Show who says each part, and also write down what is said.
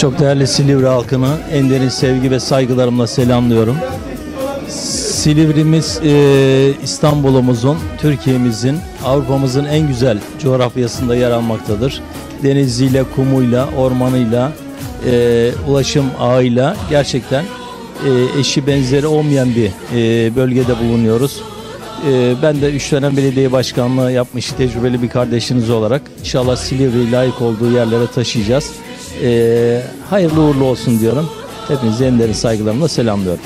Speaker 1: Çok değerli Silivri halkını en derin sevgi ve saygılarımla selamlıyorum. Silivri'miz e, İstanbul'umuzun, Türkiye'mizin, Avrupa'mızın en güzel coğrafyasında yer almaktadır. Deniziyle, kumuyla, ormanıyla, e, ulaşım ağıyla gerçekten e, eşi benzeri olmayan bir e, bölgede bulunuyoruz. E, ben de 3 dönem belediye başkanlığı yapmış tecrübeli bir kardeşiniz olarak inşallah Silivri'yi layık olduğu yerlere taşıyacağız. E, hayırlı uğurlu olsun diyorum. Hepinize en saygılarımla selamlıyorum.